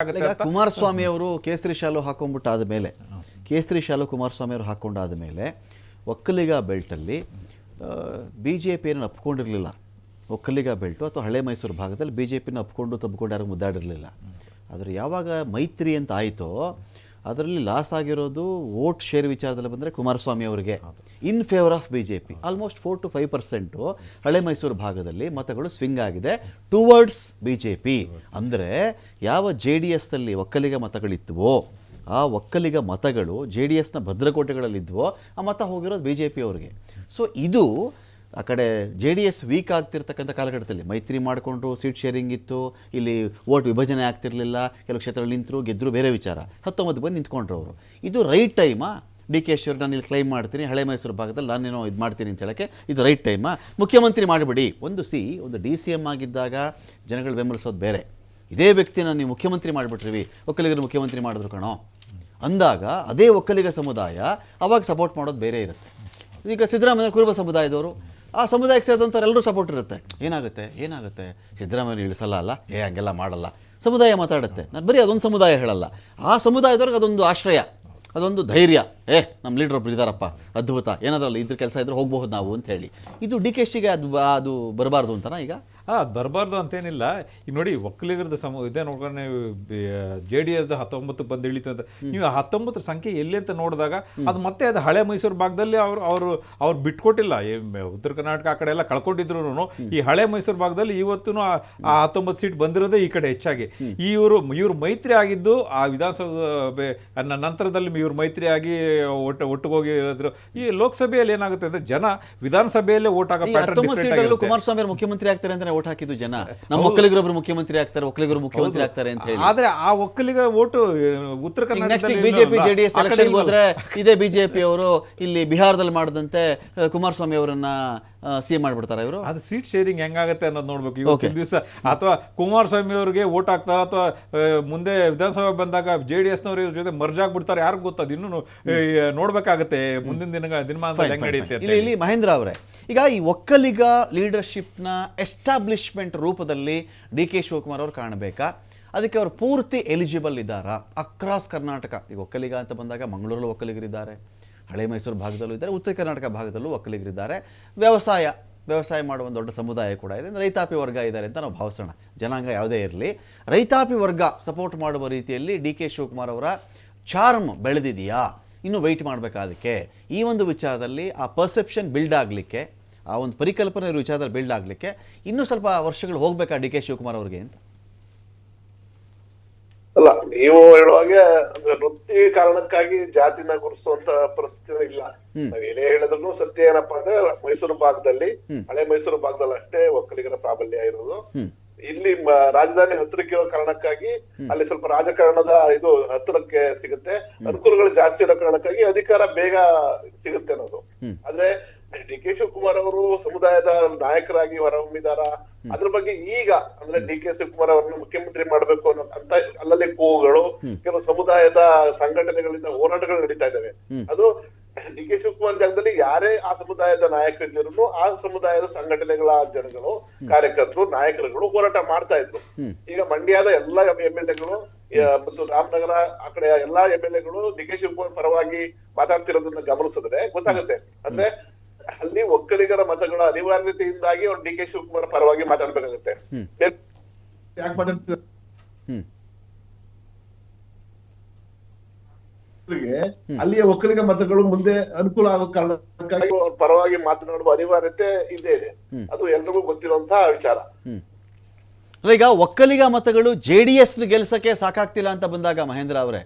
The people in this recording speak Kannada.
ಕುಮಾರಸ್ವಾಮಿ ಅವರು ಕೇಸರಿ ಶಾಲು ಹಾಕೊಂಡ್ಬಿಟ್ಟಾದ ಮೇಲೆ ಕೇಸರಿ ಶಾಲು ಕುಮಾರಸ್ವಾಮಿ ಅವರು ಹಾಕೊಂಡಾದ ಮೇಲೆ ಒಕ್ಕಲಿಗ ಬೆಲ್ಟಲ್ಲಿ ಬಿ ಜೆ ಪಿಯನ್ನು ಅಪ್ಕೊಂಡಿರಲಿಲ್ಲ ಒಕ್ಕಲಿಗ ಬೆಲ್ಟು ಅಥವಾ ಹಳೆ ಮೈಸೂರು ಭಾಗದಲ್ಲಿ ಬಿ ಜೆ ಪಿನ ಅಪ್ಕೊಂಡು ತಬ್ಕೊಂಡು ಯಾರು ಮುದ್ದಾಡಿರಲಿಲ್ಲ. ಆದರೆ ಯಾವಾಗ ಮೈತ್ರಿ ಅಂತ ಆಯಿತೋ ಅದರಲ್ಲಿ ಲಾಸ್ ಆಗಿರೋದು ವೋಟ್ ಶೇರ್ ವಿಚಾರದಲ್ಲಿ ಬಂದರೆ ಕುಮಾರಸ್ವಾಮಿ ಅವರಿಗೆ. In favour of B J P almost four to five percent ಹಳೆ ಮೈಸೂರು ಭಾಗದಲ್ಲಿ ಮತಗಳು ಸ್ವಿಂಗ್ ಆಗಿದೆ ಟುವರ್ಡ್ಸ್ ಬಿ ಜೆ ಪಿ ಅಂದರೆ ಯಾವ ಜೆ ಡಿ ಎಸ್ನಲ್ಲಿ ಒಕ್ಕಲಿಗ ಮತಗಳಿದ್ವೋ ಆ ಒಕ್ಕಲಿಗ ಮತಗಳು ಜೆ ಡಿ ಎಸ್ನ ಭದ್ರಕೋಟೆಗಳಲ್ಲಿದ್ವೋ ಆ ಮತ ಹೋಗಿರೋದು ಬಿ ಜೆ ಪಿ ಅವ್ರಿಗೆ. ಸೊ ಇದು ಆ ಕಡೆ ಜೆ ಡಿ ಎಸ್ ವೀಕ್ ಆಗ್ತಿರ್ತಕ್ಕಂಥ ಕಾಲಘಟ್ಟದಲ್ಲಿ ಮೈತ್ರಿ ಮಾಡಿಕೊಂಡ್ರು ಸೀಟ್ ಶೇರಿಂಗ್ ಇತ್ತು, ಇಲ್ಲಿ ಓಟ್ ವಿಭಜನೆ ಆಗ್ತಿರಲಿಲ್ಲ, ಕೆಲವು ಕ್ಷೇತ್ರಗಳು ನಿಂತರು ಗೆದ್ದರು ಬೇರೆ ವಿಚಾರ. ಹತ್ತೊಂಬತ್ತು ಬಂದು ನಿಂತ್ಕೊಂಡ್ರು ಅವರು. ಇದು ರೈಟ್ ಟೈಮಾ ಡಿ ಕೆ ಶಿವರ್ ನಾನು ಇಲ್ಲಿ ಕ್ಲೈಮ್ ಮಾಡ್ತೀನಿ, ಹಳೆ ಮೈಸೂರು ಭಾಗದಲ್ಲಿ ನಾನೇನೋ ಇದು ಮಾಡ್ತೀನಿ ಅಂತ ಹೇಳಕ್ಕೆ ಇದು ರೈಟ್ ಟೈಮಾ ಮುಖ್ಯಮಂತ್ರಿ ಮಾಡಿಬಿಡಿ. ಒಂದು ಸಿ, ಒಂದು ಡಿ ಸಿ ಎಂ ಆಗಿದ್ದಾಗ ಜನಗಳು ಬೆಂಬಲಿಸೋದು ಬೇರೆ. ಇದೇ ವ್ಯಕ್ತಿನ ನೀವು ಮುಖ್ಯಮಂತ್ರಿ ಮಾಡಿಬಿಟ್ರಿವಿ. ಒಕ್ಕಲಿಗರು ಮುಖ್ಯಮಂತ್ರಿ ಮಾಡಿದ್ರು ಕಣೋ. ಅಂದಾಗ ಅದೇ ಒಕ್ಕಲಿಗ ಸಮುದಾಯ ಅವಾಗ ಸಪೋರ್ಟ್ ಮಾಡೋದು ಬೇರೆ ಇರುತ್ತೆ. ಈಗ ಸಿದ್ದರಾಮಯ್ಯ ಕುರುಬ ಸಮುದಾಯದವರು ಆ ಸಮುದಾಯಕ್ಕೆ ಸೇರಿದಂಥವ್ರೆಲ್ಲರೂ ಸಪೋರ್ಟ್ ಇರುತ್ತೆ. ಏನಾಗುತ್ತೆ? ಏನಾಗುತ್ತೆ? ಸಿದ್ದರಾಮಯ್ಯ ಇಳಿಸಲ್ಲ ಅಲ್ಲ? ಏ, ಹಂಗೆಲ್ಲ ಮಾಡಲ್ಲ. ಸಮುದಾಯ ಮಾತಾಡುತ್ತೆ. ನಾನು ಬರೀ ಅದೊಂದು ಸಮುದಾಯ ಹೇಳಲ್ಲ. ಆ ಸಮುದಾಯದವ್ರಿಗೆ ಅದೊಂದು ಆಶ್ರಯ, ಅದೊಂದು ಧೈರ್ಯ. ಏ ನಮ್ಮ ಲೀಡ್ರ್ ಒಬ್ರು ಇದ್ದಾರಪ್ಪ ಅದ್ಭುತ. ಏನಾದ್ರಲ್ಲ ಇದ್ರ ಕೆಲಸ ಇದ್ರೆ ಹೋಗ್ಬಹುದು ನಾವು ಅಂತ ಹೇಳಿ. ಇದು ಡಿ ಕೆ ಶಿಗೆ ಅದು ಅದು ಬರಬಾರ್ದು ಅಂತನಾ ಈಗ? ಹಾಂ ಅದು ಬರಬಾರ್ದು ಅಂತೇನಿಲ್ಲ. ಈಗ ನೋಡಿ ಒಕ್ಕಲಿಗರದ ಸಮ ಇದೇ ನೋಡ್ಕೊಂಡು ನೀವು ಜೆ ಡಿ ಎಸ್ದು ಹತ್ತೊಂಬತ್ತು ಬಂದು ಇಳಿತು ಅಂತ. ನೀವು ಆ ಹತ್ತೊಂಬತ್ತರ ಸಂಖ್ಯೆ ಎಲ್ಲಿ ಅಂತ ನೋಡಿದಾಗ ಅದು ಮತ್ತೆ ಅದು ಹಳೆ ಮೈಸೂರು ಭಾಗದಲ್ಲಿ ಅವರು ಅವರು ಅವ್ರು ಬಿಟ್ಕೊಟ್ಟಿಲ್ಲ. ಉತ್ತರ ಕರ್ನಾಟಕ ಆ ಕಡೆ ಎಲ್ಲ ಕಳ್ಕೊಂಡಿದ್ರು ಈ ಹಳೆ ಮೈಸೂರು ಭಾಗದಲ್ಲಿ ಇವತ್ತು ಆ ಹತ್ತೊಂಬತ್ತು ಸೀಟ್ ಬಂದಿರೋದೇ ಈ ಕಡೆ ಹೆಚ್ಚಾಗಿ. ಇವರು ಇವರು ಮೈತ್ರಿ ಆಗಿದ್ದು ಆ ವಿಧಾನಸಭೆ ನ- ನಂತರದಲ್ಲಿ ಇವ್ರ ಮೈತ್ರಿ ಆಗಿ ಒಟ್ಟು ಒಟ್ಟಿಗೆ ಇರೋದ್ರು. ಈ ಲೋಕಸಭೆಯಲ್ಲಿ ಏನಾಗುತ್ತೆ ಅಂದ್ರೆ ಜನ ವಿಧಾನಸಭೆಯಲ್ಲೇ ಓಟ್ ಆಗಿರುತ್ತೆ. ಕುಮಾರಸ್ವಾಮಿ ಮುಖ್ಯಮಂತ್ರಿ ಆಗ್ತಾರೆ ಅಂತ ಓಟ್ ಹಾಕಿದ್ದು ಜನ. ನಮ್ಮ ಒಕ್ಕಲಿಗರೊಬ್ರು ಮುಖ್ಯಮಂತ್ರಿ ಆಗ್ತಾರೆ ಒಕ್ಕಲಿಗರು ಮುಖ್ಯಮಂತ್ರಿ ಆಗ್ತಾರೆ ಅಂತ ಹೇಳಿ. ಆದ್ರೆ ಆ ಒಕ್ಕಲಿಗ ಓಟು ಉತ್ತರ ನೆಕ್ಸ್ಟ್ ಬಿಜೆಪಿ? ಜೆಡಿಎಸ್ ಎಲೆಕ್ಷನ್ ಹೋದ್ರೆ ಇದೇ ಬಿಜೆಪಿ ಅವರು ಇಲ್ಲಿ ಬಿಹಾರದಲ್ಲಿ ಮಾಡಿದಂತೆ ಕುಮಾರಸ್ವಾಮಿ ಅವರನ್ನ ಸಿ ಎಂ ಮಾಡಿಬಿಡ್ತಾರೆ ಇವರು. ಅದು ಸೀಟ್ ಶೇರಿಂಗ್ ಹೆಂಗಾಗುತ್ತೆ ಅನ್ನೋದು ನೋಡ್ಬೇಕು. ಇವತ್ತಿನ ದಿವಸ ಅಥವಾ ಕುಮಾರಸ್ವಾಮಿ ಅವರಿಗೆ ಓಟ್ ಹಾಕ್ತಾರೆ ಅಥವಾ ಮುಂದೆ ವಿಧಾನಸಭೆ ಬಂದಾಗ ಜೆ ಡಿ ಎಸ್ನವ್ರ ಜೊತೆ ಮರ್ಜ್ ಆಗ್ಬಿಡ್ತಾರೆ ಯಾರಿಗೂ ಗೊತ್ತದು ಇನ್ನೂ ನೋಡ್ಬೇಕಾಗತ್ತೆ. ಮುಂದಿನ ದಿನ ದಿನಮಾನ ಹೆಂಗ್ ನಡೆಯುತ್ತೆ ಇಲ್ಲಿ ಇಲ್ಲಿ ಮಹೇಂದ್ರ ಅವರೇ ಈಗ ಈ ಒಕ್ಕಲಿಗ ಲೀಡರ್ಶಿಪ್ನ ಎಸ್ಟಾಬ್ಲಿಷ್ಮೆಂಟ್ ರೂಪದಲ್ಲಿ ಡಿ ಕೆ ಶಿವಕುಮಾರ್ ಅವರು ಕಾಣಬೇಕಾ? ಅದಕ್ಕೆ ಅವರು ಪೂರ್ತಿ ಎಲಿಜಿಬಲ್ ಇದ್ದಾರಾ? ಅಕ್ರಾಸ್ ಕರ್ನಾಟಕ. ಈಗ ಒಕ್ಕಲಿಗ ಅಂತ ಬಂದಾಗ ಮಂಗಳೂರಲ್ಲಿ ಒಕ್ಕಲಿಗರಿದ್ದಾರೆ. ಹಳೆ ಮೈಸೂರು ಭಾಗದಲ್ಲೂ ಇದ್ದಾರೆ, ಉತ್ತರ ಕರ್ನಾಟಕ ಭಾಗದಲ್ಲೂ ಒಕ್ಕಲಿಗರಿದ್ದಾರೆ. ವ್ಯವಸಾಯ ವ್ಯವಸಾಯ ಮಾಡುವ ಒಂದು ದೊಡ್ಡ ಸಮುದಾಯ ಕೂಡ ಇದೆ. ರೈತಾಪಿ ವರ್ಗ ಇದ್ದಾರೆ ಅಂತ ನಾವು ಭಾವಿಸೋಣ. ಜನಾಂಗ ಯಾವುದೇ ಇರಲಿ. ರೈತಾಪಿ ವರ್ಗ ಸಪೋರ್ಟ್ ಮಾಡುವ ರೀತಿಯಲ್ಲಿ ಡಿ ಕೆ ಶಿವಕುಮಾರ್ ಅವರ ಚಾರ್ಮ್ ಬೆಳೆದಿದೆಯಾ? ಇನ್ನು ವೆಯ್ಟ್ ಮಾಡಬೇಕಾದಕ್ಕೆ. ಈ ಒಂದು ವಿಚಾರದಲ್ಲಿ ಆ ಪರ್ಸೆಪ್ಷನ್ ಬಿಲ್ಡ್ ಆಗಲಿಕ್ಕೆ, ಆ ಒಂದು ಪರಿಕಲ್ಪನೆ ವಿಚಾರದಲ್ಲಿ ಬಿಲ್ಡ್ ಆಗಲಿಕ್ಕೆ ಇನ್ನೂ ಸ್ವಲ್ಪ ವರ್ಷಗಳು ಹೋಗಬೇಕಾ ಡಿ ಕೆ ಶಿವಕುಮಾರ್ ಅವರಿಗೆ ಅಂತ? ನೀವು ಹೇಳುವಾಗ ವೃತ್ತಿ ಕಾರಣಕ್ಕಾಗಿ ಜಾತಿನ ಗುರುಸುವಂತ ಪರಿಸ್ಥಿತಿ ಇಲ್ಲ. ನಾವ್ ಏನೇ ಹೇಳಿದ್ರು ಸತ್ಯ ಏನಪ್ಪಾ ಅಂದ್ರೆ ಮೈಸೂರು ಭಾಗದಲ್ಲಿ ಹಳೆ ಮೈಸೂರು ಭಾಗದಲ್ಲಿ ಅಷ್ಟೇ ಒಕ್ಕಲಿಗರ ಪ್ರಾಬಲ್ಯ ಇರೋದು. ಇಲ್ಲಿ ರಾಜಧಾನಿ ಹತ್ತಿರಕ್ಕೆ ಇರೋ ಕಾರಣಕ್ಕಾಗಿ ಅಲ್ಲಿ ಸ್ವಲ್ಪ ರಾಜಕಾರಣದ ಇದು ಹತ್ತಿರಕ್ಕೆ ಸಿಗುತ್ತೆ. ಅನುಕೂಲಗಳು ಜಾಸ್ತಿ ಇರೋ ಕಾರಣಕ್ಕಾಗಿ ಅಧಿಕಾರ ಬೇಗ ಸಿಗುತ್ತೆ ಅನ್ನೋದು. ಆದ್ರೆ ಡಿ ಕೆ ಶಿವಕುಮಾರ್ ಅವರು ಸಮುದಾಯದ ನಾಯಕರಾಗಿ ಹೊರಹೊಮ್ಮಿದಾರ. ಅದ್ರ ಬಗ್ಗೆ ಈಗ ಅಂದ್ರೆ ಡಿ ಕೆ ಶಿವಕುಮಾರ್ ಅವರನ್ನು ಮುಖ್ಯಮಂತ್ರಿ ಮಾಡಬೇಕು ಅನ್ನೋ ಅಂತ ಅಲ್ಲಲ್ಲಿ ಕೂಗುಗಳು ಕೆಲವು ಸಮುದಾಯದ ಸಂಘಟನೆಗಳಿಂದ ಹೋರಾಟಗಳು ನಡೀತಾ ಇದಾವೆ ಅದು ಡಿ ಕೆ ಶಿವಕುಮಾರ್ ಜಾಗದಲ್ಲಿ ಯಾರೇ ಆ ಸಮುದಾಯದ ನಾಯಕರಿದ್ದರೂ ಆ ಸಮುದಾಯದ ಸಂಘಟನೆಗಳ ಜನಗಳು ಕಾರ್ಯಕರ್ತರು ನಾಯಕರುಗಳು ಹೋರಾಟ ಮಾಡ್ತಾ ಇದ್ರು. ಈಗ ಮಂಡ್ಯದ ಎಲ್ಲಾ ಎಂ ಎಲ್ ಎಗಳು ಮತ್ತು ರಾಮನಗರ ಆ ಕಡೆ ಎಲ್ಲಾ ಎಂ ಎಲ್ ಎಗಳು ಡಿ ಕೆ ಶಿವಕುಮಾರ್ ಪರವಾಗಿ ಮಾತಾಡ್ತಿರೋದನ್ನ ಗಮನಿಸಿದ್ರೆ ಗೊತ್ತಾಗುತ್ತೆ. ಅಂದ್ರೆ ಅಲ್ಲಿ ಒಕ್ಕಲಿಗರ ಮತಗಳ ಅನಿವಾರ್ಯತೆಯಿಂದಾಗಿ ಅವ್ರು ಡಿ ಕೆ ಶಿವಕುಮಾರ್ ಪರವಾಗಿ ಮಾತಾಡ್ಬೇಕಾಗುತ್ತೆ. ಯಾಕೆ ಮಾತಾಡ್ತಿದ್ದಾರೆ? ಹ್ಮ್. ಅಲ್ಲಿಯ ಒಕ್ಕಲಿಗ ಮತಗಳು ಮುಂದೆ ಅನುಕೂಲ ಆಗೋ ಕಾರಣಕ್ಕಾಗಿ ಅವ್ರ ಪರವಾಗಿ ಮಾತನಾಡುವ ಅನಿವಾರ್ಯತೆ ಇದ್ದೇ ಇದೆ. ಅದು ಎಲ್ರಿಗೂ ಗೊತ್ತಿರುವಂತಹ ವಿಚಾರ. ಈಗ ಒಕ್ಕಲಿಗ ಮತಗಳು ಜೆಡಿಎಸ್ ಡಿ ಎಸ್ ಗೆಲ್ಸಕ್ಕೆ ಸಾಕಾಗ್ತಿಲ್ಲ ಅಂತ ಬಂದಾಗ ಮಹೇಂದ್ರ ಅವರೇ